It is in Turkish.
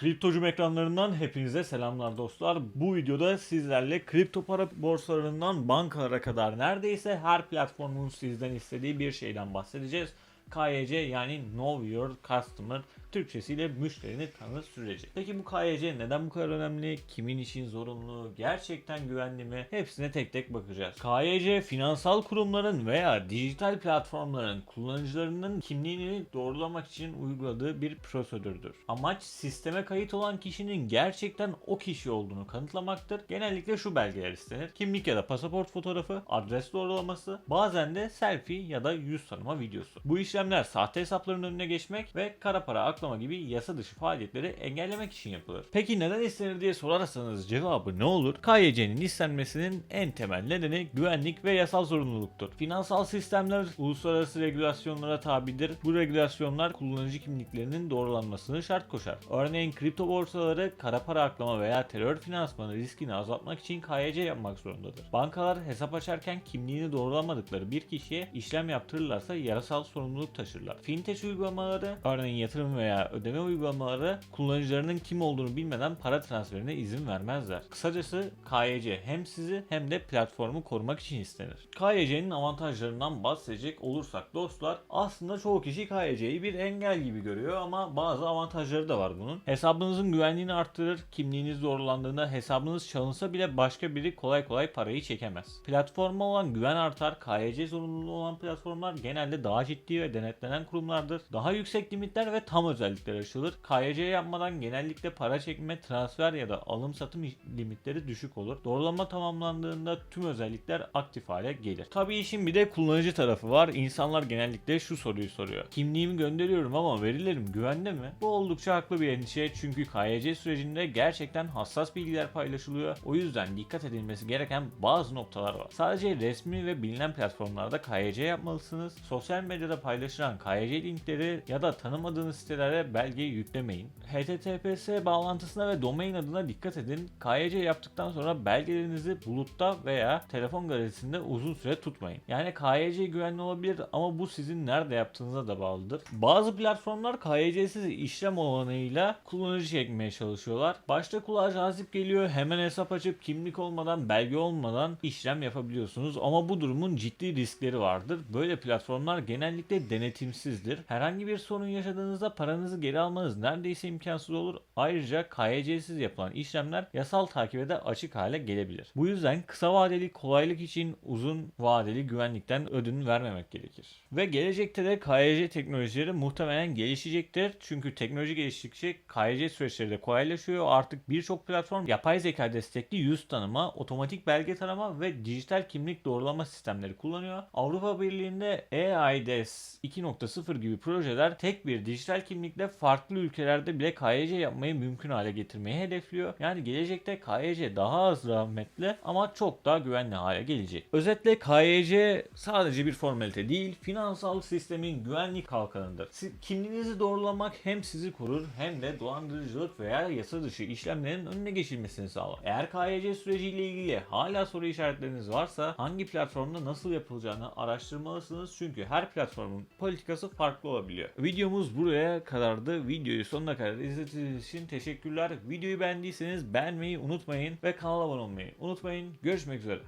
Kriptocum ekranlarından hepinize selamlar dostlar. Bu videoda sizlerle kripto para borsalarından bankalara kadar neredeyse her platformun sizden istediği bir şeyden bahsedeceğiz. KYC yani Know Your Customer Türkçesiyle müşterini tanı süreci. Peki bu KYC neden bu kadar önemli? Kimin için zorunlu? Gerçekten güvenli mi? Hepsine tek tek bakacağız. KYC finansal kurumların veya dijital platformların kullanıcılarının kimliğini doğrulamak için uyguladığı bir prosedürdür. Amaç sisteme kayıt olan kişinin gerçekten o kişi olduğunu kanıtlamaktır. Genellikle şu belgeler istenir. Kimlik ya da pasaport fotoğrafı, adres doğrulaması, bazen de selfie ya da yüz tanıma videosu. Bu işlemler sahte hesapların önüne geçmek ve kara para aklama gibi yasa dışı faaliyetleri engellemek için yapılır. Peki neden istenir diye sorarsanız cevabı ne olur? KYC'nin istenmesinin en temel nedeni güvenlik ve yasal zorunluluktur. Finansal sistemler uluslararası regülasyonlara tabidir. Bu regülasyonlar kullanıcı kimliklerinin doğrulanmasını şart koşar. Örneğin kripto borsaları kara para aklama veya terör finansmanı riskini azaltmak için KYC yapmak zorundadır. Bankalar hesap açarken kimliğini doğrulamadıkları bir kişiye işlem yaptırırlarsa yarasal sorumluluk taşırlar. Fintech uygulamaları, örneğin yatırım veya ödeme uygulamaları kullanıcılarının kim olduğunu bilmeden para transferine izin vermezler. Kısacası KYC hem sizi hem de platformu korumak için istenir. KYC'nin avantajlarından bahsedecek olursak dostlar aslında çoğu kişi KYC'yi bir engel gibi görüyor ama bazı avantajları da var bunun. Hesabınızın güvenliğini arttırır, kimliğiniz doğrulandığında hesabınız çalınsa bile başka biri kolay kolay parayı çekemez. Platforma olan güven artar, KYC zorunluluğu olan platformlar genelde daha ciddi ve denetlenen kurumlardır. Daha yüksek limitler ve tam özellikler açılır. KYC yapmadan genellikle para çekme, transfer ya da alım satım limitleri düşük olur. Doğrulama tamamlandığında tüm özellikler aktif hale gelir. Tabii işin bir de kullanıcı tarafı var. İnsanlar genellikle şu soruyu soruyor. Kimliğimi gönderiyorum ama verilerim güvende mi? Bu oldukça haklı bir endişe çünkü KYC sürecinde gerçekten hassas bilgiler paylaşılıyor. O yüzden dikkat edilmesi gereken bazı noktalar var. Sadece resmi ve bilinen platformlarda KYC yapmalısınız. Sosyal medyada paylaşılan KYC linkleri ya da tanımadığınız sitelere belge yüklemeyin. HTTPS bağlantısına ve domain adına dikkat edin. KYC yaptıktan sonra belgelerinizi bulutta veya telefon galerisinde uzun süre tutmayın. Yani KYC güvenli olabilir ama bu sizin nerede yaptığınıza da bağlıdır. Bazı platformlar KYC'siz işlem olanıyla kullanıcı çekmeye çalışıyorlar. Başta kulağa cazip geliyor. Hemen hesap açıp kimlik olmadan, belge olmadan işlem yapabiliyorsunuz ama bu durumun ciddi riskleri vardır. Böyle platformlar genellikle denetimsizdir. Herhangi bir sorun yaşadığınızda paranızı geri almanız neredeyse imkansız olur. Ayrıca KYC'siz yapılan işlemler yasal takibe de açık hale gelebilir. Bu yüzden kısa vadeli kolaylık için uzun vadeli güvenlikten ödün vermemek gerekir. Ve gelecekte de KYC teknolojileri muhtemelen gelişecektir. Çünkü teknoloji geliştikçe KYC süreçleri de kolaylaşıyor. Artık birçok platform yapay zeka destekli yüz tanıma, otomatik belge tarama ve dijital kimlik doğrulama sistemleri kullanıyor. Avrupa Birliği'nde EIDES 2.0 gibi projeler tek bir dijital kimlikle farklı ülkelerde bile KYC yapmayı mümkün hale getirmeyi hedefliyor. Yani gelecekte KYC daha az rahmetli ama çok daha güvenli hale gelecek. Özetle KYC sadece bir formalite değil, finansal sistemin güvenlik kalkanıdır. Kimliğinizi doğrulamak hem sizi korur hem de dolandırıcılık veya yasa dışı işlemlerin önüne geçilmesini sağlar. Eğer KYC süreciyle ilgili hala soru işaretleriniz varsa hangi platformda nasıl yapılacağını araştırmalısınız çünkü her platformun politikası farklı olabiliyor. Videomuz buraya kadardı. Videoyu sonuna kadar izlediğiniz için teşekkürler. Videoyu beğendiyseniz beğenmeyi unutmayın ve kanala abone olmayı unutmayın. Görüşmek üzere.